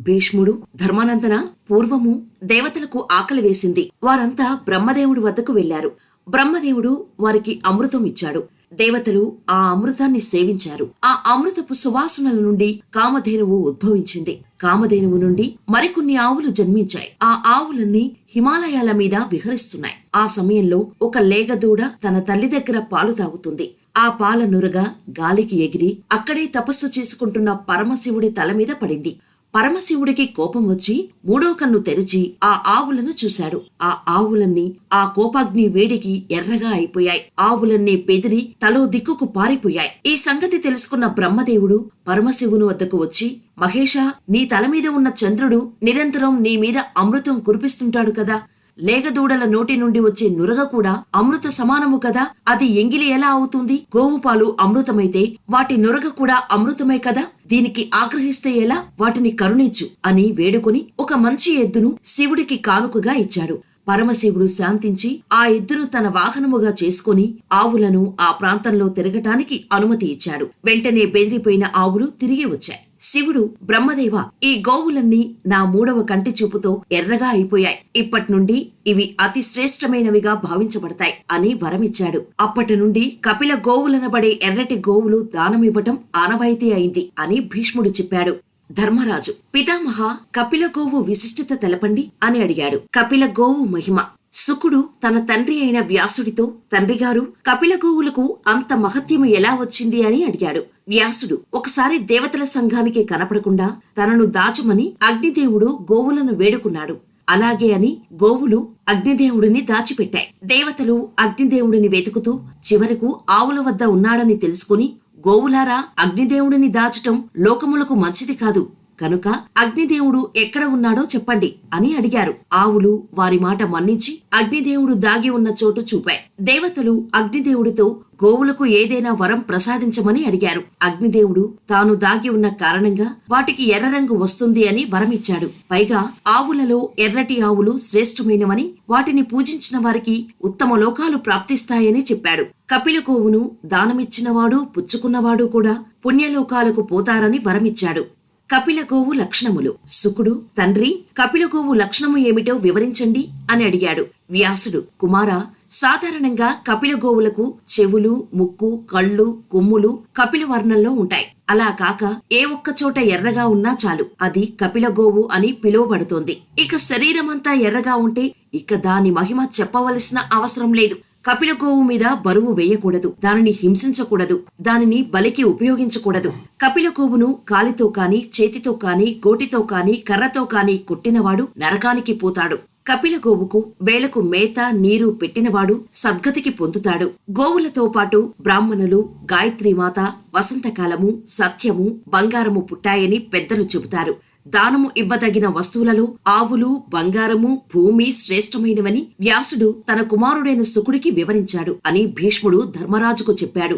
భీష్ముడు ధర్మానందన పూర్వము దేవతలకు ఆకలి వేసింది. వారంతా బ్రహ్మదేవుడి వద్దకు వెళ్ళారు బ్రహ్మదేవుడు వారికి అమృతం ఇచ్చాడు. దేవతలు ఆ అమృతాన్ని సేవించారు. ఆ అమృతపు సువాసనల నుండి కామధేనువు ఉద్భవించింది. కామధేనువు నుండి మరికొన్ని ఆవులు జన్మించాయి. ఆ ఆవులన్నీ హిమాలయాల మీద విహరిస్తున్నాయి. ఆ సమయంలో ఒక లేగదూడ తన తల్లి దగ్గర పాలు తాగుతుంది. ఆ పాల నురగ గాలికి ఎగిరి అక్కడే తపస్సు చేసుకుంటున్న పరమశివుడి తల మీద పడింది. పరమశివుడికి కోపం వచ్చి మూడో కన్ను తెరిచి ఆ ఆవులను చూశాడు. ఆ ఆవులన్నీ ఆ కోపాగ్ని వేడికి ఎర్రగా అయిపోయాయి. ఆవులన్నీ బెదిరి తలో దిక్కుకు పారిపోయాయి. ఈ సంగతి తెలుసుకున్న బ్రహ్మదేవుడు పరమశివుని వద్దకు వచ్చి మహేషా నీ తల మీద ఉన్న చంద్రుడు నిరంతరం నీ మీద అమృతం కురిపిస్తుంటాడు కదా. లేగదూడల నోటి నుండి వచ్చే నురగ కూడా అమృత సమానము కదా? అది ఎంగిలి ఎలా అవుతుంది? గోవు పాలు అమృతమైతే వాటి నురగ కూడా అమృతమే కదా? దీనికి ఆగ్రహిస్తే ఎలా? వాటిని కరుణించు అని వేడుకొని ఒక మంచి ఎద్దును శివుడికి కానుకగా ఇచ్చాడు. పరమశివుడు శాంతించి ఆ ఎద్దును తన వాహనముగా చేసుకుని ఆవులను ఆ ప్రాంతంలో తిరగటానికి అనుమతి ఇచ్చాడు. వెంటనే బెదిరిపోయిన ఆవులు తిరిగి వచ్చాయి. శివుడు బ్రహ్మదేవ ఈ గోవులన్నీ నా మూడవ కంటి చూపుతో ఎర్రగా అయిపోయాయి. ఇప్పటి నుండి ఇవి అతి శ్రేష్టమైనవిగా భావించబడతాయి అని వరమిచ్చాడు. అప్పటి నుండి కపిల గోవులనబడే ఎర్రటి గోవులు దానమివ్వటం ఆనవాయితీ అయింది అని భీష్ముడు చెప్పాడు. ధర్మరాజు పితామహ కపిల గోవు విశిష్టత తెలపండి అని అడిగాడు. కపిల గోవు మహిమ సుకుడు తన తండ్రి అయిన వ్యాసుడితో తండ్రిగారు కపిలగోవులకు అంత మహత్యము ఎలా వచ్చింది? అని అడిగాడు. వ్యాసుడు ఒకసారి దేవతల సంఘానికి కనపడకుండా తనను దాచమని అగ్నిదేవుడు గోవులను వేడుకున్నాడు. అలాగే అని గోవులు అగ్నిదేవుడిని దాచిపెట్టాయి. దేవతలు అగ్నిదేవుడిని వెతుకుతూ చివరకు ఆవుల వద్ద ఉన్నాడని తెలుసుకుని గోవులారా అగ్నిదేవుడిని దాచటం లోకములకు మంచిది కాదు. కనుక అగ్నిదేవుడు ఎక్కడ ఉన్నాడో చెప్పండి అని అడిగారు. ఆవులు వారి మాట మన్నించి అగ్నిదేవుడు దాగి ఉన్న చోటు చూపాయి. దేవతలు అగ్నిదేవుడితో గోవులకు ఏదైనా వరం ప్రసాదించమని అడిగారు. అగ్నిదేవుడు తాను దాగి ఉన్న కారణంగా వాటికి ఎర్ర రంగు వస్తుంది అని వరమిచ్చాడు. పైగా ఆవులలో ఎర్రటి ఆవులు శ్రేష్టమైనవని వాటిని పూజించిన వారికి ఉత్తమ లోకాలు ప్రాప్తిస్తాయని చెప్పాడు. కపిల గోవును దానమిచ్చినవాడు పుచ్చుకున్నవాడు కూడా పుణ్యలోకాలకు పోతారని వరమిచ్చాడు. కపిలగోవు లక్షణములు. సుకుడు తండ్రి కపిలగోవు లక్షణము ఏమిటో వివరించండి అని అడిగాడు. వ్యాసుడు కుమార సాధారణంగా కపిలగోవులకు చెవులు ముక్కు కళ్ళు కొమ్ములు కపిల వర్ణంలో ఉంటాయి. అలా కాక ఏ ఒక్క చోట ఎర్రగా ఉన్నా చాలు. అది కపిలగోవు అని పిలువబడుతోంది. ఇక శరీరమంతా ఎర్రగా ఉంటే ఇక దాని మహిమ చెప్పవలసిన అవసరం లేదు. కపిల గోవు మీద బరువు వేయకూడదు. దానిని హింసించకూడదు. దానిని బలికి ఉపయోగించకూడదు. కపిల గోవును కాలితో కాని చేతితో కాని గోటితో కాని కర్రతో కాని కొట్టినవాడు నరకానికి పోతాడు. కపిల గోవుకు వేలకు మేత నీరు పెట్టినవాడు సద్గతికి పొందుతాడు. గోవులతో పాటు బ్రాహ్మణులు గాయత్రీమాత వసంతకాలము సత్యము బంగారము పుట్టాయని పెద్దలు చెబుతారు. దానము ఇవ్వదగిన వస్తువులలో ఆవులు బంగారము భూమి శ్రేష్టమైనవని వ్యాసుడు తన కుమారుడైన శుకుడికి వివరించాడు అని భీష్ముడు ధర్మరాజుకు చెప్పాడు.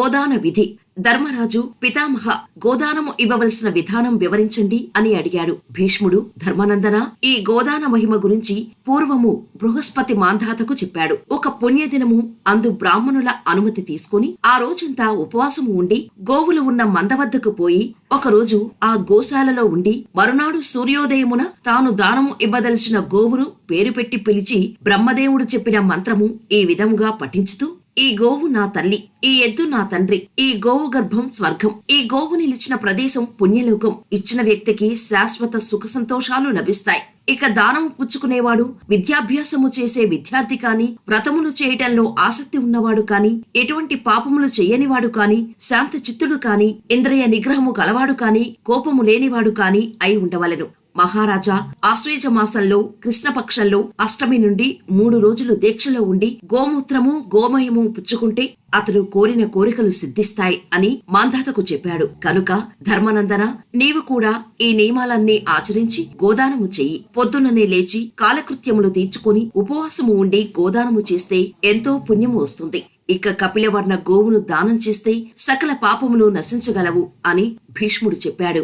గోదాన విధి. ధర్మరాజు పితామహ గోదానము ఇవ్వవలసిన విధానం వివరించండి అని అడిగాడు. భీష్ముడు ధర్మానందన ఈ గోదాన మహిమ గురించి పూర్వము బృహస్పతి మాంధాతకు చెప్పాడు. ఒక పుణ్యదినము అందు బ్రాహ్మణుల అనుమతి తీసుకుని ఆ రోజంతా ఉపవాసము ఉండి గోవులు ఉన్న మంద వద్దకు పోయి ఒకరోజు ఆ గోశాలలో ఉండి మరునాడు సూర్యోదయమున తాను దానము ఇవ్వదలిచిన గోవును పేరు పెట్టి పిలిచి బ్రహ్మదేవుడు చెప్పిన మంత్రము ఈ విధముగా పఠించుతూ ఈ గోవు నా తల్లి ఈ ఎద్దు నా తండ్రి ఈ గోవు గర్భం స్వర్గం ఈ గోవు నిలిచిన ప్రదేశం పుణ్యలోకం. ఇచ్చిన వ్యక్తికి శాశ్వత సుఖ సంతోషాలు లభిస్తాయి. ఇక దానము పుచ్చుకునేవాడు విద్యాభ్యాసము చేసే విద్యార్థి కాని వ్రతములు చేయటంలో ఆసక్తి ఉన్నవాడు కాని ఎటువంటి పాపములు చెయ్యనివాడు కాని శాంత చిత్తుడు కాని ఇంద్రియ నిగ్రహము కలవాడు కాని కోపము లేనివాడు కాని అయి ఉండవలెను. మహారాజా ఆశ్వేజ మాసంలో కృష్ణపక్షంలో అష్టమి నుండి మూడు రోజులు దీక్షలో ఉండి గోమూత్రము గోమయము పుచ్చుకుంటే అతడు కోరిన కోరికలు సిద్ధిస్తాయి అని మాంధాతకు చెప్పాడు. కనుక ధర్మనందన నీవు కూడా ఈ నియమాలన్నీ ఆచరించి గోదానము చెయ్యి. పొద్దుననే లేచి కాలకృత్యములు తీర్చుకుని ఉపవాసము ఉండి గోదానము చేస్తే ఎంతో పుణ్యము వస్తుంది. ఇక కపిలవర్ణ గోవును దానం చేస్తే సకల పాపములు నశించగలవు అని భీష్ముడు చెప్పాడు.